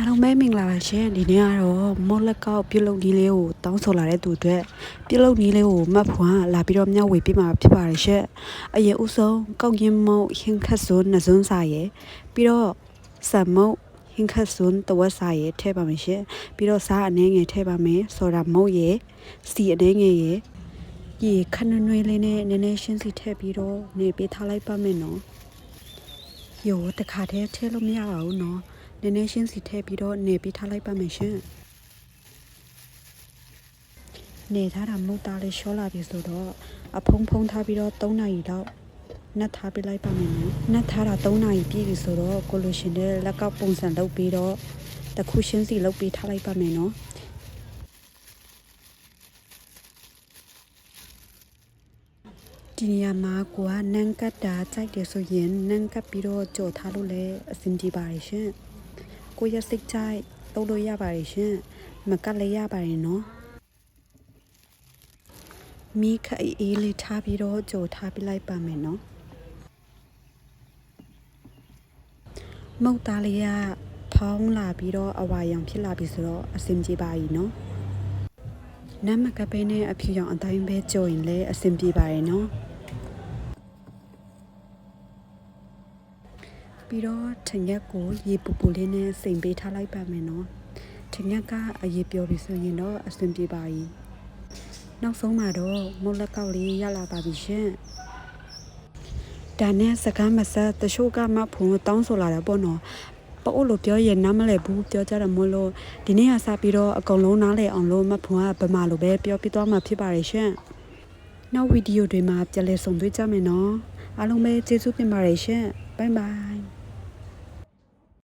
အားလုံးပဲမင်္ဂလာပါရှင်ဒီနေ့ကတော့မော်လက်ကောက်ပြုတ်လုနီးလေးကိုတောင်းဆိုလာတဲ့သူအတွက်ပြုတ်လုနီးလေးကိုမတ်ဖွာလာပြီးတော့မျှဝေပေးမှာဖြစ်ပါတယ်ရှင်အရင်ဦးဆုံးကောက်ရင်မုတ်ဟင်ခတ်စွန်းနှစွန်းစာရယ်ပြီးတော့ဆမ်မုတ်ဟင်ခတ်စွန်းတဝက်စာရယ်ထည့်ပါမယ်ရှင်ပြီးတော့စားအနေငယ်ထည့်ပါမယ်ဆော်ဒါမုတ်ရယ်စီအနေငယ်ရယ်ဒီခဏနွေးလေးနဲ့နည်းနည်းရှင်းစီထည့်ပြီးတော့နေပေးထားလိုက်ပါမယ်နော်ယောတခါတည်းထည့်လို့မရပါဘူးနော် နည်းနည်းရှင်းစီထည့်ပြီးတော့နေပြီးထားလိုက်ပါမယ်ရှင်နေထားတာမဟုတ်တာလေးရှောလာပြီဆိုတော့အဖုံဖုံထားပြီးတော့3နာရီလောက်နှက်ထားပြလိုက်ပါမယ်နော်နှက်ထားတာ3နာရီပြည့်ပြီဆိုတော့ကိုလိုရှင်တဲ့လက်ကောက်ပုံစံလုပ်ပြီးတော့တစ်ခုရှင်းစီလုပ်ပြီးထားလိုက်ပါမယ်နော်ဒီနေရာမှာကိုကနန်းကတ်တာကြိုက်တယ်ဆိုရင်နန်းကတ်ပြီးတော့ကြော်ထားလို့လည်းအဆင်ပြေပါတယ်ရှင် ကိုရစိတ်ချိုက်တုံးလို့ရပါတယ်ရှင်မကတ်လည်းရပါတယ်နော်မိခအေးအေးလေးထားပြီးတော့ကြိုထားပြလိုက်ပါမယ်နော်မုတ်သားလေးကဖောင်းလာပြီးတော့အဝါရောင်ဖြစ်လာပြီဆိုတော့အဆင်ပြေပါ ਈ နော်နမ်းမကပဲနဲ့အဖြူရောင်အတိုင်းပဲကြိုရင်လည်းအဆင်ပြေပါတယ်နော် ပြီးတော့ထင်ရက်ကိုရေပူပူလေးနဲ့စိမ်ပေးထားလိုက်ပါမယ်နော်ထင်ရက်ကအရေးပြောပြီဆိုရင်တော့အဆင်ပြေပါ ਈ နောက်ဆုံးမှာတော့မုတ်လက်ကောက်လေးရလာပါပြီရှင်ဒါနဲ့စကားမဆက်တချို့ကမှဖုံတောင်းဆိုလာတယ်ပေါ့နော်ပို့လို့ပြောရင်နားမလဲဘူးပြောကြတယ်မို့လို့ဒီနေ့ကစပြီးတော့အကုန်လုံးနားလဲအောင်လို့မဖုံကဗမာလိုပဲပြောပြသွားမှာဖြစ်ပါတယ်ရှင်နောက်ဗီဒီယိုတွေမှာပြန်လည်ဆုံတွေ့ကြမယ်နော်အားလုံးပဲကျေးဇူးတင်ပါတယ်ရှင်ဘိုင်ဘိုင်